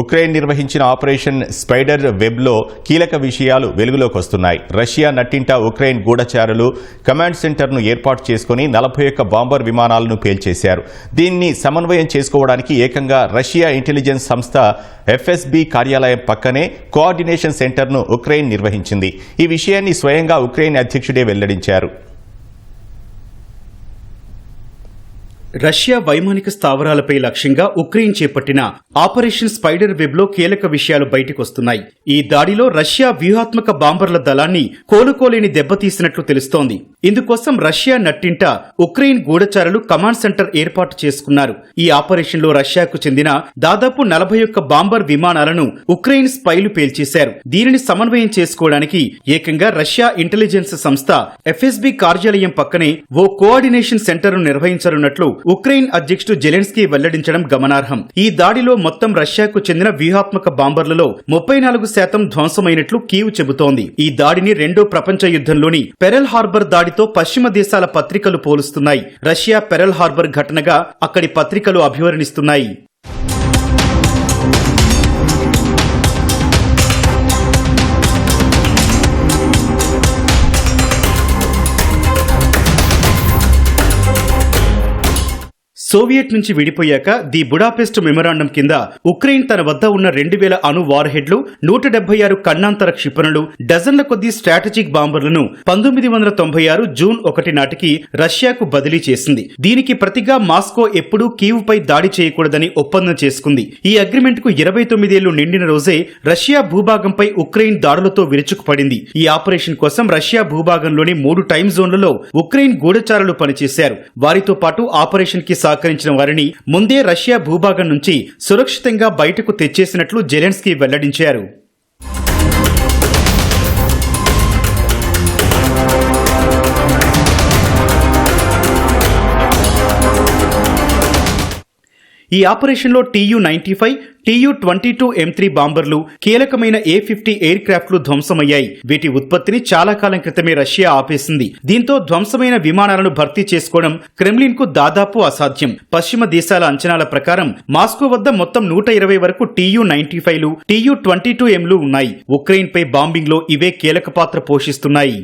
Ukraine నిర్వహించిన operation spider వెబ్లో కీలక విషయాలు వెలుగులోకి వస్తున్నాయి. రష్యా నట్టింట ఉక్రెయిన్ గూఢచారులు కమాండ్ సెంటర్ను ఏర్పాటు చేసుకుని నలభై ఒక్క బాంబర్ విమానాలను పేల్చేశారు. దీన్ని సమన్వయం చేసుకోవడానికి ఏకంగా రష్యా ఇంటెలిజెన్స్ సంస్థ ఎఫ్ఎస్బి కార్యాలయం పక్కనే కోఆర్డినేషన్ సెంటర్ను ఉక్రెయిన్ నిర్వహించింది. ఈ విషయాన్ని స్వయంగా ఉక్రెయిన్ అధ్యక్షుడే వెల్లడించారు. రష్యా వైమానిక స్థావరాలపై లక్ష్యంగా ఉక్రెయిన్ చేపట్టిన ఆపరేషన్ స్పైడర్ వెబ్లో కీలక విషయాలు బయటకొస్తున్నాయి. ఈ దాడిలో రష్యా వ్యూహాత్మక బాంబర్ల దళాన్ని కోలుకోలేని దెబ్బతీసినట్లు తెలుస్తోంది. ఇందుకోసం రష్యా నట్టింట ఉక్రెయిన్ గూఢచారులు కమాండ్ సెంటర్ ఏర్పాటు చేసుకున్నారు. ఈ ఆపరేషన్లో రష్యాకు చెందిన దాదాపు నలభై ఒక్క బాంబర్ విమానాలను ఉక్రెయిన్ స్పైలు పేల్చేశారు. దీనిని సమన్వయం చేసుకోవడానికి ఏకంగా రష్యా ఇంటెలిజెన్స్ సంస్థ ఎఫ్ఎస్బి కార్యాలయం పక్కనే ఓ కోఆర్డినేషన్ సెంటర్ను నిర్వహించనున్నట్లు ఉక్రెయిన్ అధ్యక్షుడు జెలెన్స్కీ వెల్లడించడం గమనార్హం. ఈ దాడిలో మొత్తం రష్యాకు చెందిన వ్యూహాత్మక బాంబర్లలో ముప్పై నాలుగు శాతం ధ్వంసమైనట్లు కీవ్ చెబుతోంది. ఈ దాడిని రెండో ప్రపంచ యుద్ధంలోని పెరల్ హార్బర్ దాడితో పశ్చిమ దేశాల పత్రికలు పోలుస్తున్నాయి. రష్యా పెరల్ హార్బర్ ఘటనగా అక్కడి పత్రికలు అభివర్ణిస్తున్నాయి. సోవియట్ నుంచి విడిపోయాక ది బుడాపెస్ట్ మెమరాండం కింద ఉక్రెయిన్ తన వద్ద ఉన్న రెండు వేల అణు వార్ హెడ్లు నూట డెబ్బై ఆరు కన్నాంతర క్షిపణులు డజన్ల కొద్దీ స్ట్రాటజిక్ బాంబర్లను పంతొమ్మిది వందల తొంభై ఆరు జూన్ ఒకటి నాటికి రష్యాకు బదిలీ చేసింది. దీనికి ప్రతిగా మాస్కో ఎప్పుడూ కీవ్ పై దాడి చేయకూడదని ఒప్పందం చేసుకుంది. ఈ అగ్రిమెంట్కు ఇరవై తొమ్మిదేళ్ళు నిండిన రోజే రష్యా భూభాగంపై ఉక్రెయిన్ దాడులతో విరుచుకుపడింది. ఈ ఆపరేషన్ కోసం రష్యా భూభాగంలోని మూడు టైం జోన్లలో ఉక్రెయిన్ గూఢచారులు పనిచేశారు. వారితో పాటు ఆపరేషన్కి సహకరించిన వారిని ముందే రష్యా భూభాగం నుంచి సురక్షితంగా బయటకు తెచ్చేసినట్లు జెలెన్స్కీ వెల్లడించారు. ఈ ఆపరేషన్లో TU ninety five TU twenty two M three బాంబర్లు కీలకమైన ఏ ఫిఫ్టీ ఎయిర్ క్రాఫ్ట్లు ధ్వంసమయ్యాయి. వీటి ఉత్పత్తిని చాలా కాలం క్రితమే రష్యా ఆపేసింది. దీంతో ధ్వంసమైన విమానాలను భర్తీ చేసుకోవడం క్రెమ్లిన్కు దాదాపు అసాధ్యం. పశ్చిమ దేశాల అంచనాల ప్రకారం మాస్కో వద్ద మొత్తం నూట ఇరవై వరకు టీయు నైన్టీ ఫైవ్లు టీయు ట్వంటీ టూ ఎంలు ఉన్నాయి. ఉక్రెయిన్ పై బాంబింగ్లో ఇవే కీలక పాత్ర పోషిస్తున్నాయి.